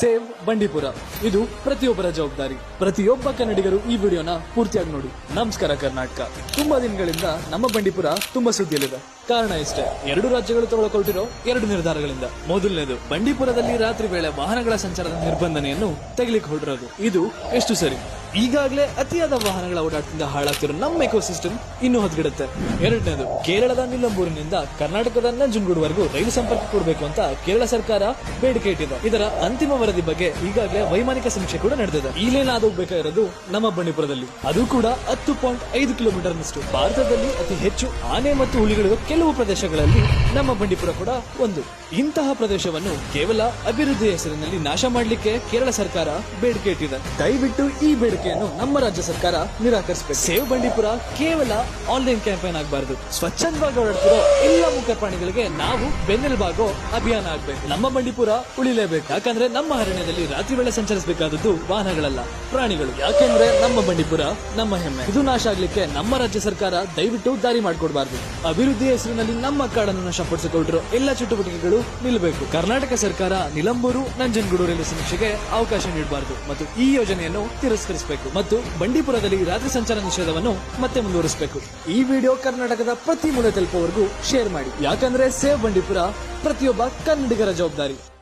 Save Bandipur. ಇದು ಪ್ರತಿಯೊಬ್ಬರ ಜವಾಬ್ದಾರಿ. ಪ್ರತಿಯೊಬ್ಬ ಕನ್ನಡಿಗರು ಈ ವಿಡಿಯೋನ ಪೂರ್ತಿಯಾಗಿ ನೋಡಿ. ನಮಸ್ಕಾರ ಕರ್ನಾಟಕ. ತುಂಬಾ ದಿನಗಳಿಂದ ನಮ್ಮ ಬಂಡೀಪುರ ತುಂಬಾ ಸುದ್ದಿಯಲ್ಲಿದೆ. ಕಾರಣ ಇಷ್ಟೇ, ಎರಡು ರಾಜ್ಯಗಳು ತಗೊಳ್ಕೊಳ್ತಿರೋ ಎರಡು ನಿರ್ಧಾರಗಳಿಂದ. ಮೊದಲನೇದು, ಬಂಡೀಪುರದಲ್ಲಿ ರಾತ್ರಿ ವೇಳೆ ವಾಹನಗಳ ಸಂಚಾರದ ನಿರ್ಬಂಧನೆಯನ್ನು ತೆಗಿಲಿಕ್ಕೆ ಹೊರಟಿರೋದು ಇದು ಎಷ್ಟು ಸರಿ? ಈಗಾಗಲೇ ಅತಿಯಾದ ವಾಹನಗಳ ಓಡಾಟದಿಂದ ಹಾಳಾಗ್ತಿರೋ ನಮ್ಮ ಎಕೋಸಿಸ್ಟಮ್ ಇನ್ನೂ ಹದಗೆಡುತ್ತೆ. ಎರಡನೇದು, ಕೇರಳದ ನಿಲ್ಲಂಬೂರಿನಿಂದ ಕರ್ನಾಟಕದ ನಂಜನಗೂಡುವರೆಗೂ ರೈಲು ಸಂಪರ್ಕ ಕೊಡಬೇಕು ಅಂತ ಕೇರಳ ಸರ್ಕಾರ ಬೇಡಿಕೆ ಇಟ್ಟಿದೆ. ಇದರ ಅಂತಿಮ ವರದಿ ಬಗ್ಗೆ ಈಗಾಗಲೇ ವೈಮಾನಿಕ ಸಮೀಕ್ಷೆ ಕೂಡ ನಡೆದಿದೆ. ಇಲ್ಲೇನಾದ್ರೂ ಬೇಕಾಗಿರೋದು ನಮ್ಮ ಬಂಡೀಪುರದಲ್ಲಿ. ಅದು ಕೂಡ ಹತ್ತು ಪಾಯಿಂಟ್ ಐದು ಕಿಲೋಮೀಟರ್ ನಷ್ಟು ಭಾರತದಲ್ಲಿ ಅತಿ ಹೆಚ್ಚು ಆನೆ ಮತ್ತು ಹುಲಿಗಳಿರುವ ಕೆಲವು ಪ್ರದೇಶಗಳಲ್ಲಿ ನಮ್ಮ ಬಂಡೀಪುರ ಕೂಡ ಒಂದು. ಇಂತಹ ಪ್ರದೇಶವನ್ನು ಕೇವಲ ಅಭಿವೃದ್ಧಿ ಹೆಸರಿನಲ್ಲಿ ನಾಶ ಮಾಡಲಿಕ್ಕೆ ಕೇರಳ ಸರ್ಕಾರ ಬೇಡಿಕೆ ಇಟ್ಟಿದೆ. ದಯವಿಟ್ಟು ಈ ಬೇಡಿಕೆಯನ್ನು ನಮ್ಮ ರಾಜ್ಯ ಸರ್ಕಾರ ನಿರಾಕರಿಸಬೇಕು. ಸೇವ್ ಬಂಡೀಪುರ ಕೇವಲ ಆನ್ಲೈನ್ ಕ್ಯಾಂಪೇನ್ ಆಗಬಾರದು. ಸ್ವಚ್ಛಂದವಾಗಿ ಓಡಾಡ್ತಿರೋ ಎಲ್ಲ ಮುಖ ಪ್ರಾಣಿಗಳಿಗೆ ನಾವು ಬೆನ್ನೆಲುಬಾಗೋ ಅಭಿಯಾನ ಆಗ್ಬೇಕು. ನಮ್ಮ ಬಂಡೀಪುರ ಉಳಿಲೇಬೇಕು. ಯಾಕಂದ್ರೆ ನಮ್ಮ ಅರಣ್ಯದಲ್ಲಿ ರಾತ್ರಿ ವೇಳೆ ಸಂಚರಿಸಬೇಕಾದದ್ದು ವಾಹನಗಳಲ್ಲ, ಪ್ರಾಣಿಗಳು. ಯಾಕೆಂದ್ರೆ ನಮ್ಮ ಬಂಡೀಪುರ ನಮ್ಮ ಹೆಮ್ಮೆ. ಇದು ನಾಶ ಆಗ್ಲಿಕ್ಕೆ ನಮ್ಮ ರಾಜ್ಯ ಸರ್ಕಾರ ದಯವಿಟ್ಟು ದಾರಿ ಮಾಡಿಕೊಡಬಾರದು. ಅಭಿವೃದ್ಧಿ ಹೆಸರಿನಲ್ಲಿ ನಮ್ಮ ಕಾಡನ್ನು ನಾಶಪಡಿಸಿಕೊಂಡಿರೋ ಎಲ್ಲ ಚಟುವಟಿಕೆಗಳು ನಿಲ್ಲಬೇಕು. ಕರ್ನಾಟಕ ಸರ್ಕಾರ ನಿಲಂಬೂರು, ನಂಜನಗೂಡು ರೈಲು ಸಮೀಕ್ಷೆಗೆ ಅವಕಾಶ ನೀಡಬಾರದು ಮತ್ತು ಈ ಯೋಜನೆಯನ್ನು ತಿರಸ್ಕರಿಸಬೇಕು ಮತ್ತು ಬಂಡೀಪುರದಲ್ಲಿ ರಾತ್ರಿ ಸಂಚಾರ ನಿಷೇಧವನ್ನು ಮತ್ತೆ ಮುಂದುವರಿಸಬೇಕು. ಈ ವಿಡಿಯೋ ಕರ್ನಾಟಕದ ಪ್ರತಿ ಮೂಲೆ ತಲುಪುವವರೆಗೂ ಶೇರ್ ಮಾಡಿ. ಯಾಕಂದ್ರೆ ಸೇವ್ ಬಂಡೀಪುರ ಪ್ರತಿಯೊಬ್ಬ ಕನ್ನಡಿಗರ ಜವಾಬ್ದಾರಿ.